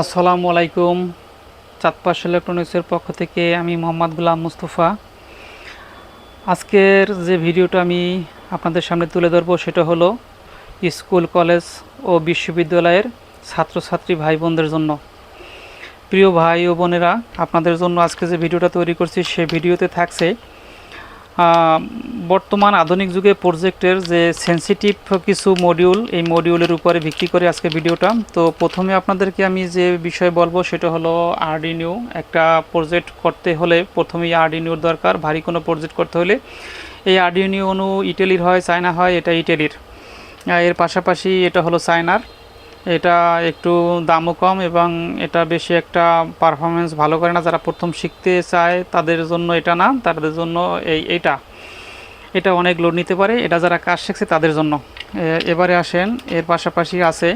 আসসালামু আলাইকুম। চাঁদপাশ ইলেকট্রনিক্সের পক্ষ থেকে আমি মোহাম্মদ গুলাম মুস্তফা। আজকের যে ভিডিওটা আমি আপনাদের সামনে তুলে ধরবো সেটা হলো স্কুল, কলেজ ও বিশ্ববিদ্যালয়ের ছাত্রছাত্রী ভাই বোনদের জন্য। প্রিয় ভাই ও বোনেরা, আপনাদের জন্য আজকে যে ভিডিওটা তৈরি করছি, সে ভিডিওতে থাকছে বর্তমান আধুনিক যুগে প্রজেক্টের যে সেন্সিটিভ কিছু মডিউল এই মডিউলের উপরে ভিত্তি করে আজকে ভিডিওটা তো প্রথমে আপনাদেরকে আমি যে বিষয় বলব, সেটা হলো আরডিনিউ একটা প্রজেক্ট করতে হলে প্রথমেই আরডিনিউর দরকার, ভারী কোনো প্রজেক্ট করতে হলে। এই আরডিনিউ অনু ইটালির হয়, চায়না হয় এটা ইটালির এর পাশাপাশি এটা হলো চায়নার এটা একটু দামও কম এবং এটা বেশি একটা পারফরমেন্স ভালো করে না। যারা প্রথম শিখতে চায় তাদের জন্য এটা না তাদের জন্য এই এটা এটা অনেক লোড নিতে পারে। এটা যারা কাজ শিখছে তাদের জন্য। এবারে আসেন এর পাশাপাশি আছে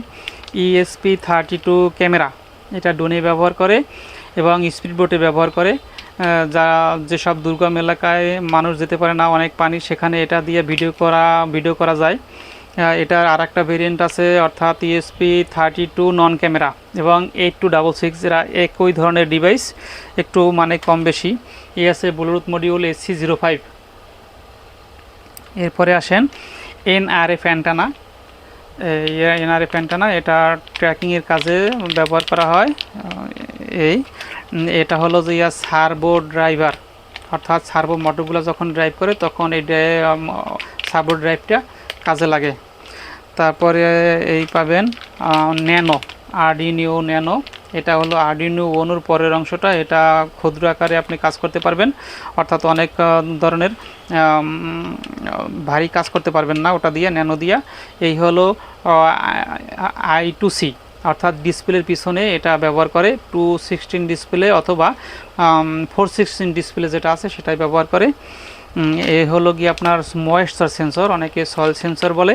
ইএসপি থার্টি টু ক্যামেরা এটা ডোনে ব্যবহার করে এবং স্পিড বোটে ব্যবহার করে। আহ, যা যেসব দুর্গম এলাকায় মানুষ যেতে পারে না অনেক পানি সেখানে এটা দিয়ে ভিডিও করা ভিডিও করা যায়। এটার আর একটা ভেরিয়েন্ট আছে, অর্থাৎ ESP thirty two non camera এবং এইট টু ডাবল সিক্স এরা একই ধরনের ডিভাইস একটু মানে কম বেশি। এই আছে bluetooth module AC zero five এরপরে আসেন এনআরএফ অ্যান্টানা এনআরএফ অ্যান্টানা এটা ট্র্যাকিংয়ের কাজে ব্যবহার করা হয়। এই, এটা হলো যে ইয়া সার্ভো ড্রাইভার অর্থাৎ সার্ভো মোটরগুলো যখন ড্রাইভ করে, তখন এই সার্ভো ড্রাইভটা কাজে লাগে। তারপরে এই পাবেন ন্যানো, আরডিনিও ন্যানো। এটা হলো আরডিনিও ওনুর পরের অংশটা। এটা ক্ষুদ্র আকারে আপনি কাজ করতে পারবেন। অর্থাৎ অনেক ধরনের ভারী কাজ করতে পারবেন না ওটা দিয়ে, ন্যানো দিয়া। এই হলো আই টু সি, অর্থাৎ ডিসপ্লের পিছনে এটা ব্যবহার করে। টু সিক্সটিন ডিসপ্লে অথবা ফোর সিক্সটিন ডিসপ্লে যেটা আছে সেটাই ব্যবহার করে। উম, এ হলো গিয়ে আপনার ময়েশ্চার সেন্সর অনেকে সয়েল সেন্সর বলে।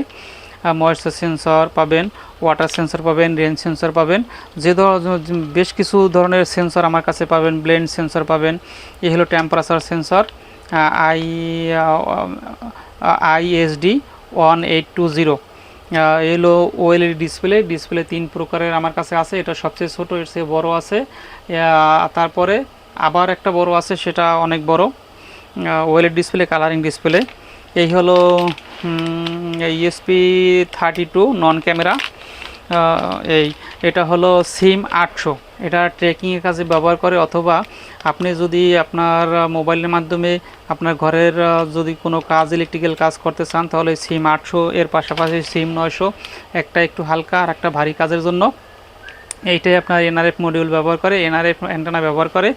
ময়েশ্চার সেন্সর পাবেন ওয়াটার সেন্সর পাবেন রেন সেন্সর পাবেন। যে বেশ কিছু ধরনের সেন্সর আমার কাছে পাবেন ব্লেন্ড সেন্সর পাবেন। এই হলো temperature sensor I ISD one eight two zero এলো ওএলইডি ডিসপ্লে ডিসপ্লে তিন প্রকারের আমার কাছে আছে। এটা সবচেয়ে ছোট এর চেয়ে বড় আছে। তারপরে আবার একটা বড় আছে সেটা অনেক বড়। ওয়েলের ডিসপ্লে কালারিং ডিসপ্লে এই হলো ESP thirty two non camera এই, এটা হলো সিম আটশো। এটা ট্রেকিংয়ের কাজে ব্যবহার করে, অথবা আপনি যদি আপনার মোবাইলের মাধ্যমে আপনার ঘরের যদি কোনো কাজ ইলেকট্রিক্যাল কাজ করতে চান, তাহলে সিম আটশো, এর পাশাপাশি সিম নয়শো। একটা একটু হালকা আর একটা ভারী কাজের জন্য। এইটাই আপনার এনআরএফ মডিউল ব্যবহার করে এনআরএফ অ্যান্টেনা ব্যবহার করে।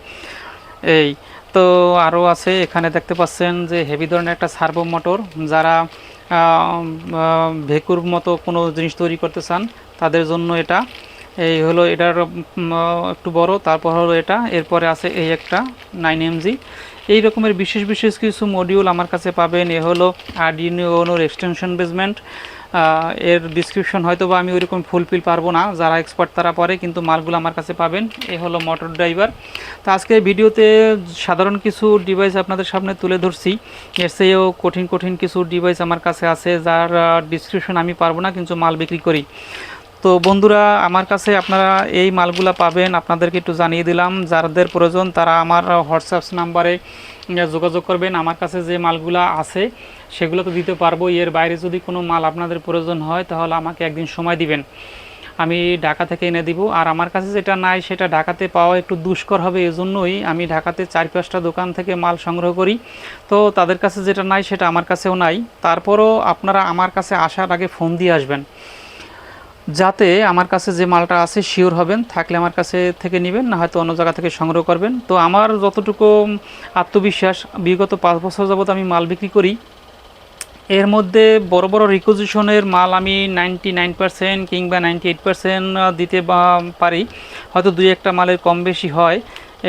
এই তো আরও আছে, এখানে দেখতে পাচ্ছেন যে হেভি ধরনের একটা সার্ভো মোটর, যারা ভেকুর মতো কোনো জিনিস তৈরি করতে চান, তাদের জন্য এটা। এই হলো এটার একটু বড়, তারপর হলো এটা, এরপরে আছে এই একটা নাইন এমজি এই রকমের বিশেষ বিশেষ কিছু মডিউল আমার কাছে পাবেন, এ হলো আরডিনোর এক্সটেনশন বেসমেন্ট এর ডিসক্রিপশন হয়তো বা আমি ওইরকম ফুলফিল পারব না, যারা এক্সপার্ট তারা পরে, কিন্তু মালগুলো আমার কাছে পাবেন। এ হলো মোটর ড্রাইভার তো আজকে ভিডিওতে সাধারণ কিছু ডিভাইস আপনাদের সামনে তুলে ধরছি। এর চেয়েও কঠিন কঠিন কিছু ডিভাইস আমার কাছে আছে, যার ডিসক্রিপশন আমি পারব না, কিন্তু মাল বিক্রি করি। তো বন্ধুরা, আমার কাছে আপনারা এই মালগুলা পাবেন। আপনাদেরকে একটু জানিয়ে দিলাম, যাদের প্রয়োজন তারা আমার হোয়াটসঅ্যাপ নাম্বারে যোগাযোগ করবেন। আমার কাছে যে মালগুলা আছে, সেগুলো তো দিতে পারব। এর বাইরে যদি কোনো মাল আপনাদের প্রয়োজন হয়, তাহলে আমাকে একদিন সময় দিবেন। আমি ঢাকা থেকে এনে দিব। আর আমার কাছে যেটা নাই, সেটা ঢাকাতে পাওয়া একটু দুষ্কর হবে এজন্যই আমি ঢাকাতে চার পাঁচটা দোকান থেকে মাল সংগ্রহ করি। তো তাদের কাছে যেটা নাই, সেটা আমার কাছেও নাই। তারপরও আপনারা আমার কাছে আসার আগে ফোন দিয়ে আসবেন। যাতে আমার কাছে যে মালটা আছে শিওর হবেন, থাকলে আমার কাছে থেকে নেবেন, না হয়তো অন্য জায়গা থেকে সংগ্রহ করবেন। তো আমার যতটুকু আত্মবিশ্বাস, বিগত পাঁচ বছর যাবত আমি মাল বিক্রি করি, এর মধ্যে বড় বড় রিকোজিশনের মাল আমি নাইনটি নাইন পার্সেন্ট কিংবা নাইনটি এইট পার্সেন্ট দিতে পারি। হয়তো দুই একটা মালের কম বেশি হয়,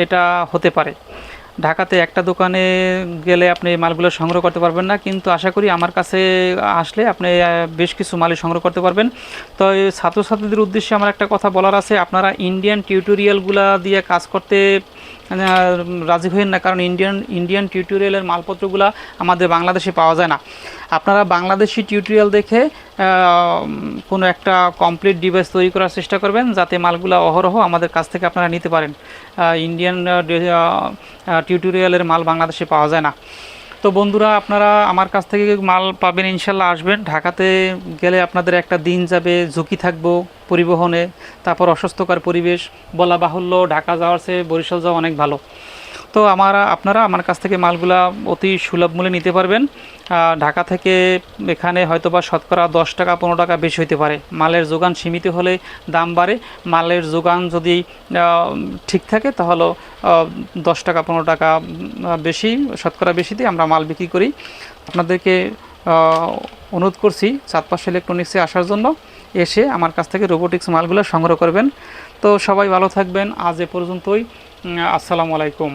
এটা হতে পারে। ঢাকাতে একটা দোকানে গেলে আপনি মালগুলো সংগ্রহ করতে পারবেন না, কিন্তু আশা করি আমার কাছে আসলে আপনি বেশ কিছু মালই সংগ্রহ করতে পারবেন। তো ছাত্রছাত্রীদের উদ্দেশ্যে আমার একটা কথা বলার আছে, আপনারা ইন্ডিয়ান টিউটোরিয়ালগুলা দিয়ে কাজ করতে রাজি হইন না, কারণ ইন্ডিয়ান ইন্ডিয়ান টিউটোরিয়ালের মালপত্রগুলো আমাদের বাংলাদেশে পাওয়া যায় না। আপনারা বাংলাদেশি টিউটোরিয়াল দেখে কোনো একটা কমপ্লিট ডিভাইস তৈরি করার চেষ্টা করবেন, যাতে মালগুলো অহরহ আমাদের কাছ থেকে আপনারা নিতে পারেন। ইন্ডিয়ান টিউটোরিয়ালের মাল বাংলাদেশে পাওয়া যায় না। তো বন্ধুরা, আপনারা আমার কাছ থেকে মাল পাবেন, ইনশাল্লাহ আসবেন। ঢাকাতে গেলে আপনাদের একটা দিন যাবে, ঝুঁকি থাকব পরিবহনে। তারপর অসুস্থকর পরিবেশ, বলা বাহুল্য, ঢাকা যাওয়ার চেয়ে বরিশাল যাওয়া অনেক ভালো। তো আমার, আপনারা আমার কাছ থেকে মালগুলা অতি সুলভ মূল্যে নিতে পারবেন। ঢাকা থেকে এখানে হয়তো বা শতকরা দশ টাকা, পনেরো টাকা বেশি হতে পারে। মালের যোগান সীমিত হলে দাম বাড়ে। মালের যোগান যদি ঠিক থাকে তাহলে দশ টাকা, পনেরো টাকা বেশি, শতকরা বেশিতে আমরা মাল বিক্রি করি। আপনাদেরকে অনুরোধ করছি চাঁদপাশ ইলেকট্রনিক্সে আসার জন্য। এসে আমার কাছ থেকে রোবোটিক্স মালগুলো সংগ্রহ করবেন। তো সবাই ভালো থাকবেন। আজ এ পর্যন্তই। আসসালামু আলাইকুম।